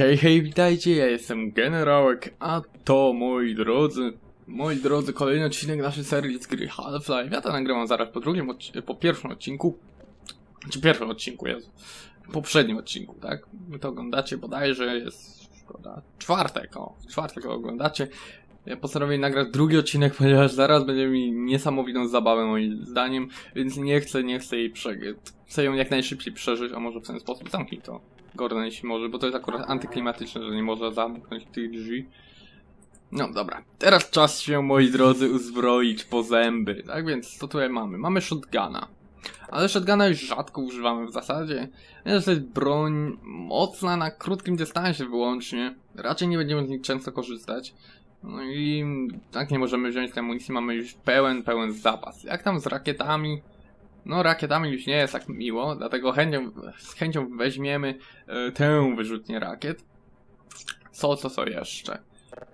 Hej, hej, witajcie, ja jestem Generałek, a to, moi drodzy, moi drodzy, kolejny odcinek naszej serii z gry Half-Life. Ja to nagrywam zaraz po drugim, po pierwszym odcinku, czy pierwszym odcinku, jest poprzednim odcinku, tak? Wy to oglądacie bodajże, jest, szkoda, czwartek, o, czwartek oglądacie. Ja postanowiłem nagrać drugi odcinek, ponieważ zaraz będzie mi niesamowitą zabawę moim zdaniem, więc nie chcę, nie chcę jej przeżyć. Chcę ją jak najszybciej przeżyć, a może w ten sposób zamknij to. Gordon, jeśli może, bo to jest akurat antyklimatyczne, że nie może zamknąć tych drzwi. No dobra, teraz czas się, moi drodzy, uzbroić po zęby. Tak więc, co tutaj mamy? Mamy shotguna. Ale shotguna już rzadko używamy w zasadzie. Ponieważ to jest broń mocna na krótkim dystansie wyłącznie. Raczej nie będziemy z nich często korzystać. No i tak nie możemy wziąć tej amunicji, mamy już pełen, pełen zapas. Jak tam z rakietami? No rakietami już nie jest tak miło, dlatego chęcią, z chęcią weźmiemy e, tę wyrzutnię rakiet. Co, co, co jeszcze?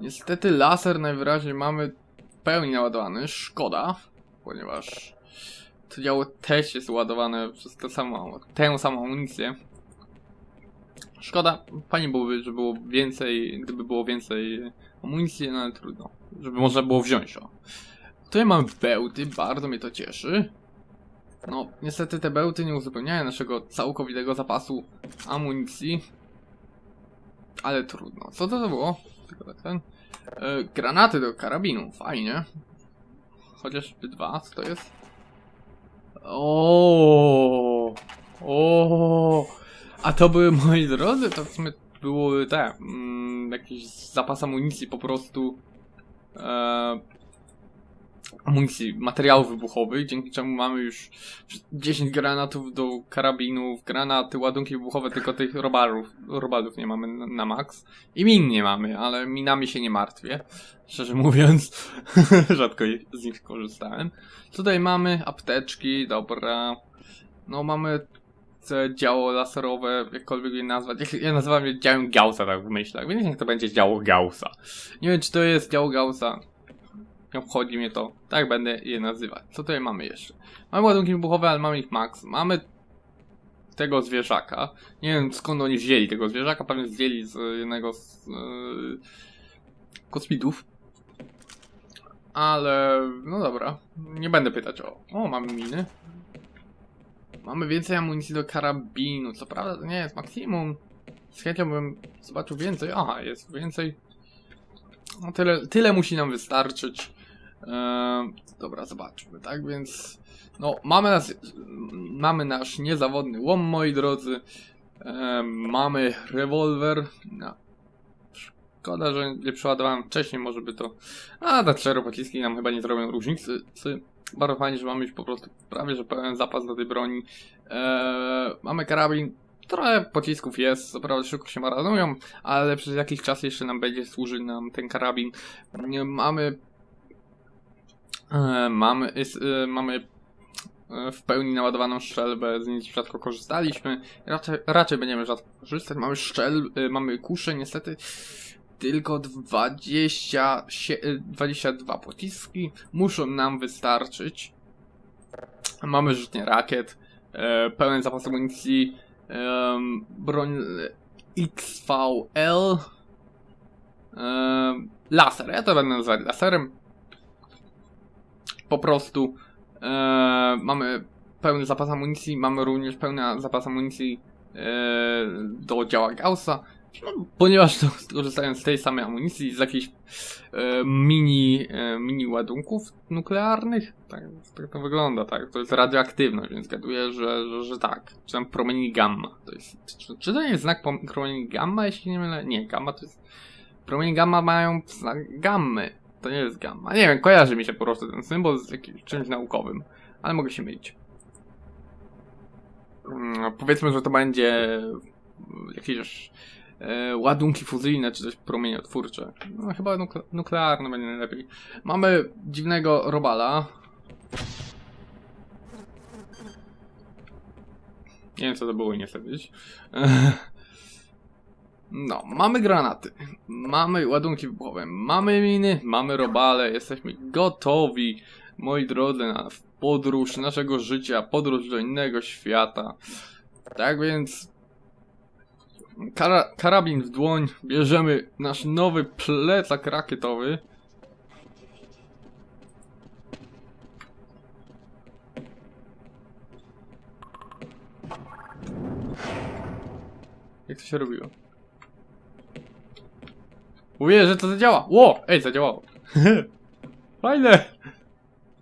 Niestety laser najwyraźniej mamy w pełni naładowany, szkoda, ponieważ to działo też jest ładowane przez tę samą, tę samą amunicję. Szkoda, fajnie byłoby, żeby było więcej, gdyby było więcej amunicji, no ale trudno, żeby można było wziąć o. Tutaj mamy bełty, bardzo mnie to cieszy. No, niestety te bełty nie uzupełniają naszego całkowitego zapasu amunicji. Ale trudno. Co to, to było? Tak ten. E, granaty do karabinu, fajnie. Chociaż dwa, co to jest? O, o, A to były moi drodzy, to w sumie były te, mm, jakiś zapas amunicji po prostu. E, amunicji, materiałów wybuchowych, dzięki czemu mamy już 10 granatów do karabinów, granaty, ładunki wybuchowe, tylko tych robalów, robalów nie mamy na, na max. I min nie mamy, ale minami się nie martwię, szczerze mówiąc. Rzadko z nich korzystałem. Tutaj mamy apteczki, dobra. No mamy te działo laserowe, jakkolwiek je nazwać. Ja nazywam je działem Gaussa tak w myślach, więc niech to będzie działo Gaussa. Nie wiem czy to jest działo Gaussa, nie obchodzi mnie to. Tak będę je nazywać. Co tutaj mamy jeszcze? Mamy ładunki wybuchowe, ale mamy ich max. Mamy tego zwierzaka. Nie wiem skąd oni wzięli tego zwierzaka. Pewnie zdjęli z jednego z yy, kosmitów. Ale no dobra. Nie będę pytać o. O, mamy miny. Mamy więcej amunicji do karabinu. Co prawda to nie jest maksimum. Z chęcią bym zobaczył więcej. Aha, jest więcej. No tyle, tyle musi nam wystarczyć. Eee, dobra, zobaczmy, tak więc. No, mamy, nas, mamy nasz niezawodny łom, moi drodzy. Eee, mamy rewolwer. No. Szkoda, że nie przeładowałem wcześniej, może by to. A, te cztery pociski nam chyba nie zrobią różnicy. Bardzo fajnie, że mamy już po prostu prawie że pełen zapas do tej broni. Eee, mamy karabin. Trochę pocisków jest, co prawda szybko się maranują, ale przez jakiś czas jeszcze nam będzie służyć nam ten karabin. Mamy mamy, jest, e, mamy e, w pełni naładowaną strzelbę, z niej rzadko korzystaliśmy. Raczej, raczej będziemy rzadko korzystać. Mamy szczel, e, mamy kusze, niestety tylko 20, sie- e, 22 pociski muszą nam wystarczyć. Mamy rzutnie rakiet, e, pełen zapas amunicji, broń e, XVL, e, laser, ja to będę nazywać laserem po prostu e, mamy pełny zapas amunicji, mamy również pełny zapas amunicji e, do działa Gaussa, no, ponieważ to korzystając z tej samej amunicji, z jakichś e, mini, e, mini ładunków nuklearnych, tak, tak to wygląda, tak, to jest radioaktywność, więc zgaduję, że, że, że tak, czy tam promieni gamma, to jest, czy, czy to jest znak promieni gamma, jeśli nie mylę? Nie, gamma to jest, promienie gamma mają znak gammy, to nie jest gamma. Nie wiem, kojarzy mi się po prostu ten symbol z jakimś czymś naukowym, ale mogę się mylić. Mm, Powiedzmy, że to będzie jakieś e, ładunki fuzyjne, czy też promieniotwórcze. No chyba nukle nuklearne będzie najlepiej. Mamy dziwnego robala. Nie wiem co to było, nie chcę wiedzieć. No, mamy granaty, mamy ładunki wybuchowe, mamy miny, mamy robale, jesteśmy gotowi, moi drodzy, na podróż naszego życia, podróż do innego świata. Tak więc Kara karabin w dłoń, bierzemy nasz nowy plecak rakietowy. Jak to się robiło? Mówię, że to zadziała! Ło! Ej, zadziałało! Fajne!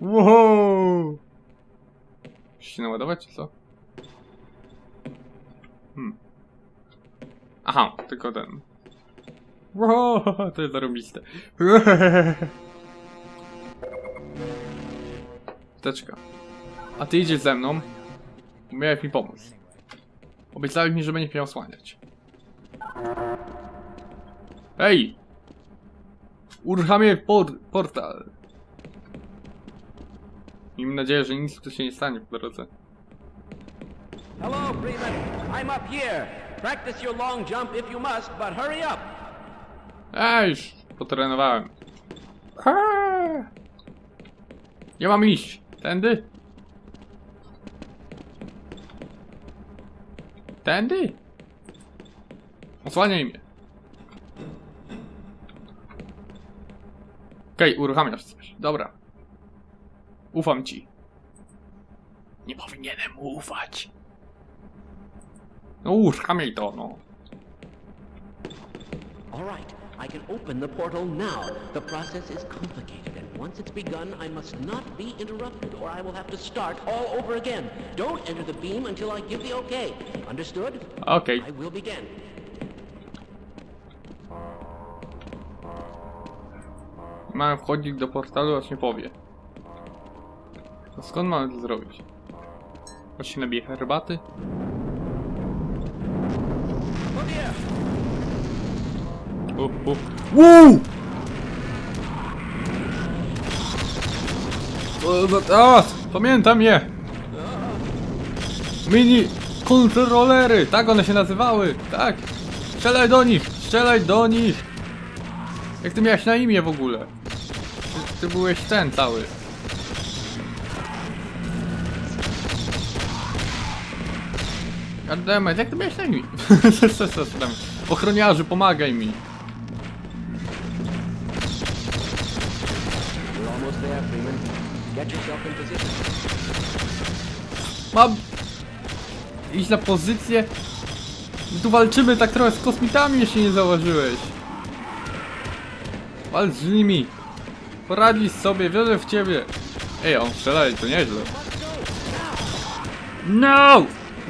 Wow! Musi się naładować, czy co? Hmm. Aha, tylko ten. Wow, to jest zarobiste. Teczka. A ty idziesz ze mną. Miałeś mi pomóc. Obiecałeś mi, że będziesz mnie osłaniać. Ej! Uruchamiaj por portal. Miejmy nadzieję, że nic tu się nie stanie po drodze. Hello, Freeman. I'm up here. Practice your long jump if you must, but hurry up. Ej, już potrenowałem. Eee. Gdzie mam iść? Tędy? Tędy? Osłaniaj mnie. Okej, uruchamiasz coś. Dobra. Ufam ci. Nie powinienem mu ufać. No uruchamiaj to, no. All right, I can open the portal now. The process is complicated, and once it's begun, I must not be interrupted, or I will have to start all over again. Don't enter the beam until I give the okay. Understood? Okej. I will begin. Mamy wchodzić do portalu, aż nie powie. To skąd mamy to zrobić? Chodź się nabije herbaty? Oh dear. U, u. Wow! O, no, A, pamiętam je! Mini kontrolery, tak one się nazywały, tak! Strzelaj do nich, strzelaj do nich! Jak ty miałeś na imię w ogóle? Ty, byłeś ten cały. Goddammit, jak ty miałeś na imię? Ochroniarzu, pomagaj mi! Mam iść na pozycję. My tu walczymy tak trochę z kosmitami, jeśli nie zauważyłeś. Walcz z nimi. Poradzisz sobie, wierzę w ciebie. Ej, on strzela, to nieźle. No!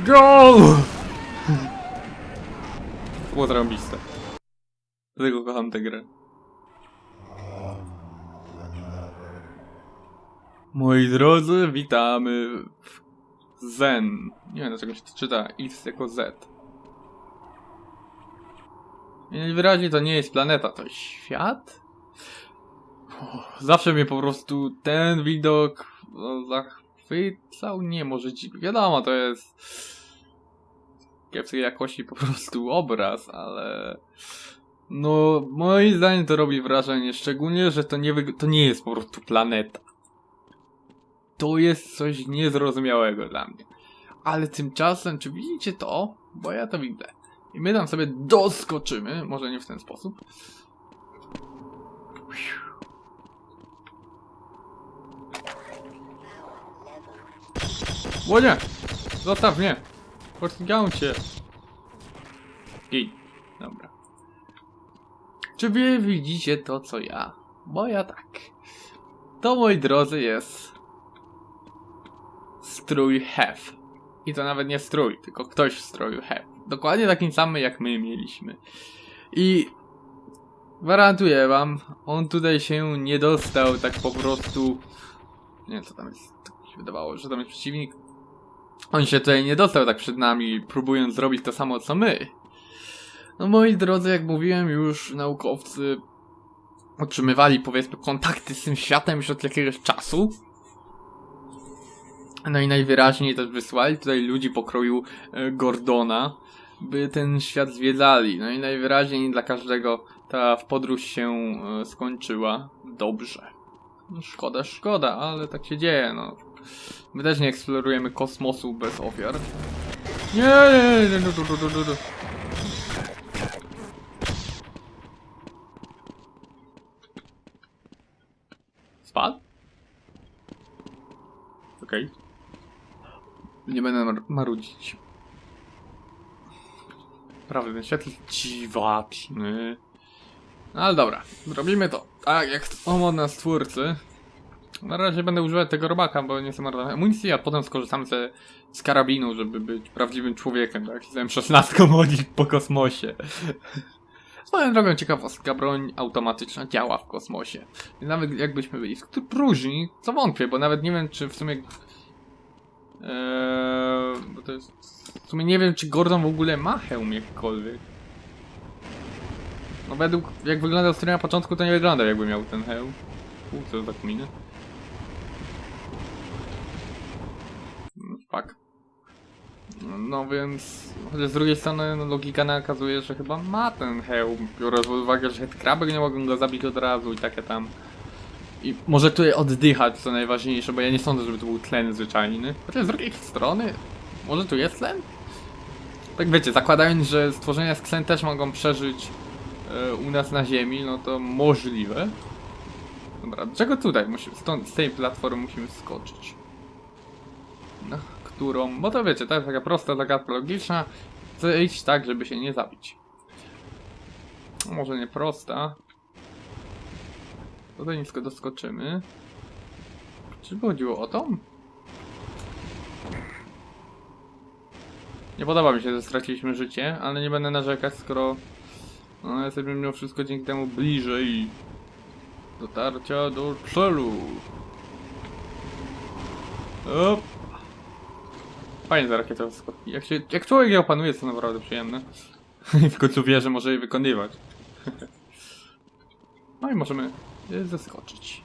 Go! Było zarąbiste. Dlatego kocham tę grę. Moi drodzy, witamy w Zen. Nie wiem dlaczego się to czyta X jako Z. I najwyraźniej to nie jest planeta, to świat? Zawsze mnie po prostu ten widok no, zachwycał. Nie, może dziwi. Wiadomo, to jest kiepskiej jakości po prostu obraz, ale no moim zdaniem to robi wrażenie, szczególnie, że to nie, to nie jest po prostu planeta to jest coś niezrozumiałego dla mnie. Ale tymczasem, czy widzicie to? Bo ja to widzę. I my tam sobie doskoczymy, może nie w ten sposób. Łodzie! Zostaw mnie! Podźgam cię! Gej. Dobra. Czy wy widzicie to, co ja? Bo ja tak. To, moi drodzy, jest strój HEV. I to nawet nie strój, tylko ktoś w stroju HEV. Dokładnie takim samym jak my mieliśmy. I gwarantuję wam, on tutaj się nie dostał tak po prostu. Nie co tam jest. Się wydawało, że tam jest przeciwnik. On się tutaj nie dostał tak przed nami, próbując zrobić to samo co my. No moi drodzy, jak mówiłem już, naukowcy otrzymywali powiedzmy kontakty z tym światem już od jakiegoś czasu. No i najwyraźniej też wysłali tutaj ludzi pokroju e, Gordona, by ten świat zwiedzali. No i najwyraźniej dla każdego ta podróż się e, skończyła dobrze. No szkoda, szkoda, ale tak się dzieje, no. My też nie eksplorujemy kosmosu bez ofiar. Nie, nie, nie, nie, nie, nie, Okej. Okay. Nie będę mar marudzić. Prawie ten świat jest dziwaczny. No, ale dobra, robimy to. Tak, jak chcą od nas twórcy, na razie będę używać tego robaka, bo nie chcę marnować amunicji, a potem skorzystam ze, z karabinu, żeby być prawdziwym człowiekiem, tak? Jestem szesnastką chodzić po kosmosie. Swoją drogą ciekawostka, broń automatyczna działa w kosmosie. Nawet jakbyśmy byli próżni, co wątpię, bo nawet nie wiem, czy w sumie... Eee, bo to jest... W sumie nie wiem, czy Gordon w ogóle ma hełm jakkolwiek. No według, jak wyglądał strój na początku, to nie wyglądał jakby miał ten hełm. U, co za kminy. No, Fuck. No, no więc, chociaż z drugiej strony no, logika nakazuje, że chyba ma ten hełm, biorąc pod uwagę, że kraby nie mogą go zabić od razu i takie tam. I może tutaj oddychać, co najważniejsze, bo ja nie sądzę, żeby to był tlen zwyczajny. Chociaż z drugiej strony, może tu jest tlen? Tak wiecie, zakładając, że stworzenia z tlen też mogą przeżyć e, u nas na ziemi, no to możliwe. Dobra, czego tutaj musimy, stąd, z tej platformy musimy skoczyć? Na którą, bo to wiecie, to jest taka prosta zagadka logiczna. Iść tak, żeby się nie zabić. Może nie prosta. Tutaj nisko doskoczymy. Czy chodziło o to? Nie podoba mi się, że straciliśmy życie, ale nie będę narzekać, skoro no, jesteśmy mimo wszystko dzięki temu bliżej dotarcia do celu. Op. Fajnie za rakietoskopki. Jak, jak człowiek je opanuje, to naprawdę przyjemne. I w końcu wie, że może je wykonywać. no i możemy je zeskoczyć.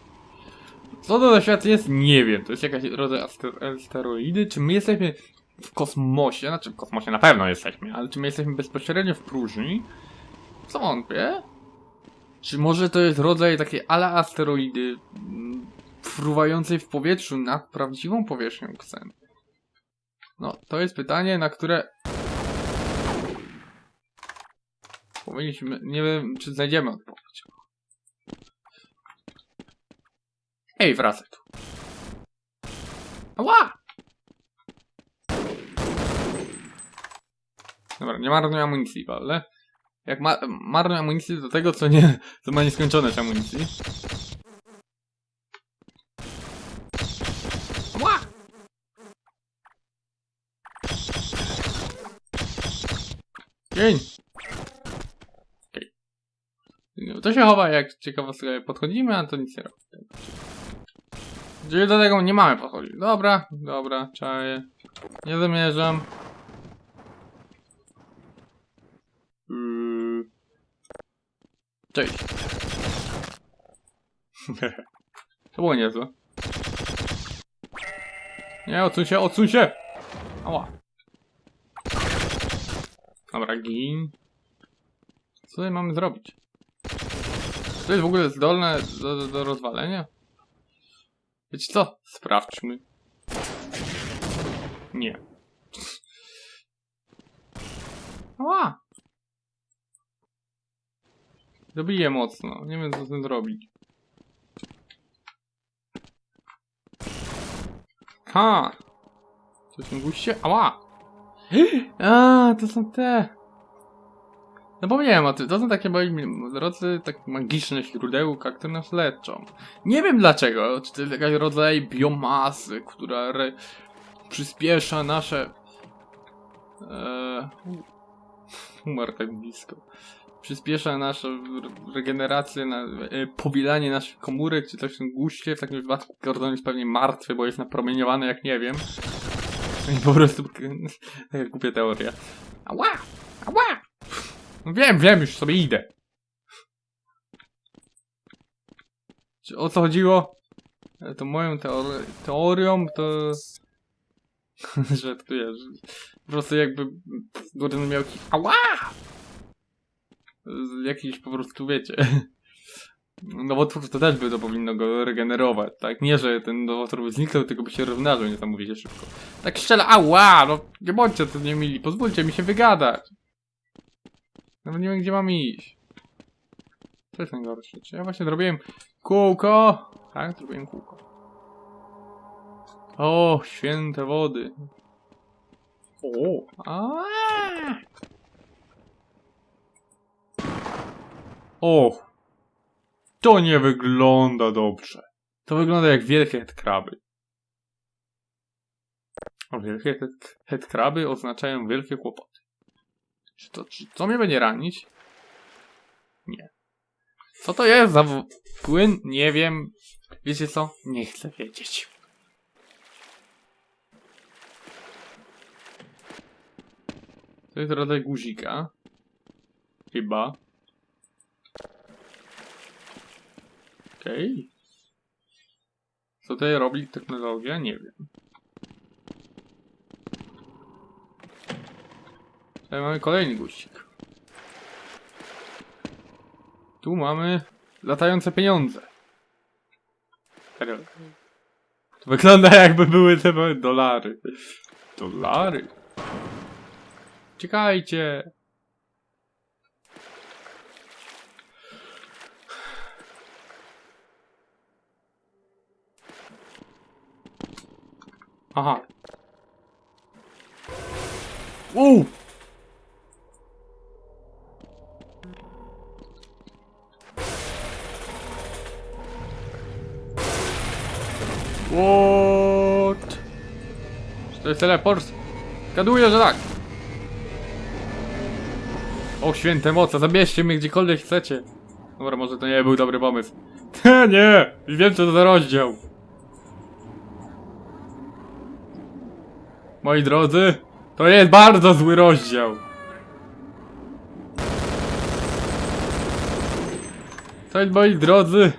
Co to za świat jest? Nie wiem. To jest jakaś rodzaj aster- asteroidy? Czy my jesteśmy w kosmosie? Znaczy w kosmosie na pewno jesteśmy, ale czy my jesteśmy bezpośrednio w próżni? Co wątpię? Czy może to jest rodzaj takiej ala asteroidy mm, fruwającej w powietrzu nad prawdziwą powierzchnią Ksen? No, to jest pytanie, na które powinniśmy, nie wiem, czy znajdziemy odpowiedź. Ej, wracaj tu. Ała! Dobra, nie marnuj amunicji, ale jak ma marnuj amunicji do tego, co nie, co ma nieskończoność amunicji. Ała! Dzień! Okej. No, To się chowa jak ciekawostka podchodzimy, a to nic nie robi. Czyli do tego nie mamy podchodzić. Dobra, dobra, czaję. Nie zamierzam. Yy. Cześć. to było niezłe. Nie, odsuń się, odsuń się! Ała. Dobra, gin. Co tutaj mamy zrobić? To jest w ogóle zdolne do, do, do rozwalenia? Wiecie co? Sprawdźmy. Nie. Ała! Dobiję mocno. Nie wiem co z tym zrobić. Ha! Coś tam guście? Ała! A, to są te. No pomniałem o tym, to są takie moi drodzy, tak magiczne źródełka, które nas leczą. Nie wiem dlaczego, czy to jest jakaś rodzaj biomasy, która przyspiesza nasze... Eee... Umarł tak blisko. Przyspiesza naszą re- regenerację, na, e, powielanie naszych komórek, czy coś w tym guście. W takim wypadku Gordon jest pewnie martwy, bo jest napromieniowany jak nie wiem. Po prostu taka głupia teoria. Ała! Ała! Wiem, wiem, już sobie idę. Czy o co chodziło? To moją teori teorią to... Żartuję, że po prostu jakby Gordon miał jakiś... Ała! Jakiś po prostu, wiecie... Nowotwór to też by to powinno go regenerować, tak? Nie, że ten nowotwór by zniknął, tylko by się równażył niesamowicie szybko. Tak szczela, ała, no nie bądźcie to nie mili, pozwólcie mi się wygadać. Nawet nie wiem, gdzie mam iść. Co jest najgorsze? Czy ja właśnie zrobiłem kółko? Tak, zrobiłem kółko. O, święte wody. O, a. O, to nie wygląda dobrze. To wygląda jak wielkie headkraby. Wielkie head- headkraby oznaczają wielkie kłopoty. Czy to, czy to mnie będzie ranić? Nie. Co to jest za płyn? Nie wiem. Wiecie co? Nie chcę wiedzieć. To jest rodzaj guzika. Chyba. Okej. Co tutaj robi technologia? Nie wiem. Tutaj mamy kolejny guzik. Tu mamy latające pieniądze. Serio. To wygląda jakby były te dolary. Dolary. Czekajcie. Aha. Uuu! What? Czy to jest teleport? Zgaduję, że tak. O święte moce, zabierzcie mnie gdziekolwiek chcecie. Dobra, może to nie był dobry pomysł. nie! Wiem co to za rozdział. Moi drodzy, to jest bardzo zły rozdział. To jest, moi drodzy...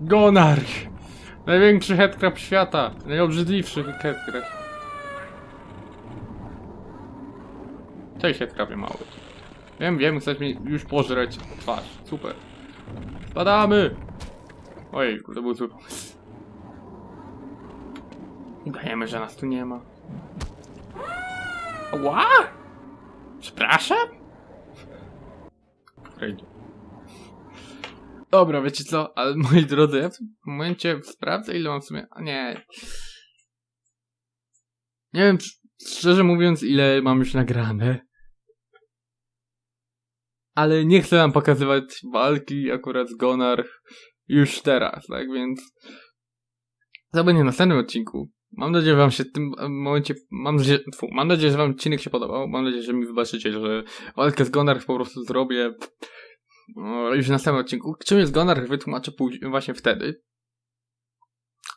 Gonarch! Największy headcrab świata. Najobrzydliwszy headcrab. Cześć headcrabie mały. Wiem, wiem, chcesz mi już pożreć twarz. Super. Spadamy! Ojej, to był zły pomysł. Udajemy, że nas tu nie ma. Ła! Przepraszam? Dobra, wiecie co, ale moi drodzy, ja w tym momencie sprawdzę ile mam w sumie, a nie. Nie wiem, sz- szczerze mówiąc, ile mam już nagrane. Ale nie chcę wam pokazywać walki akurat z Gonarch już teraz, tak więc to będzie w następnym odcinku. Mam nadzieję, że wam się w tym momencie, mam tfu, mam nadzieję, że wam odcinek się podobał. Mam nadzieję, że mi wybaczycie, że walkę z Gonarch po prostu zrobię no, już w następnym odcinku. Czym jest Gonarch wytłumaczę właśnie wtedy.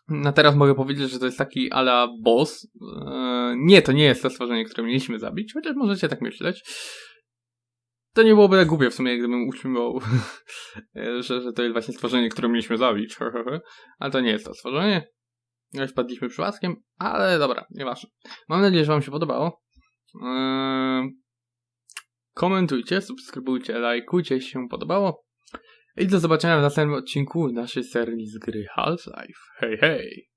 Na teraz mogę powiedzieć, że to jest taki ala boss. Eee, nie, to nie jest to stworzenie, które mieliśmy zabić, chociaż możecie tak myśleć. To nie byłoby tak głupie w sumie, gdybym utrzymywał, że, że to jest właśnie stworzenie, które mieliśmy zabić. Ale to nie jest to stworzenie. Wpadliśmy przypadkiem, ale dobra, nieważne. Mam nadzieję, że Wam się podobało. Eee, komentujcie, subskrybujcie, lajkujcie, jeśli się podobało. I do zobaczenia w następnym odcinku naszej serii z gry Half-Life. Hej, hej!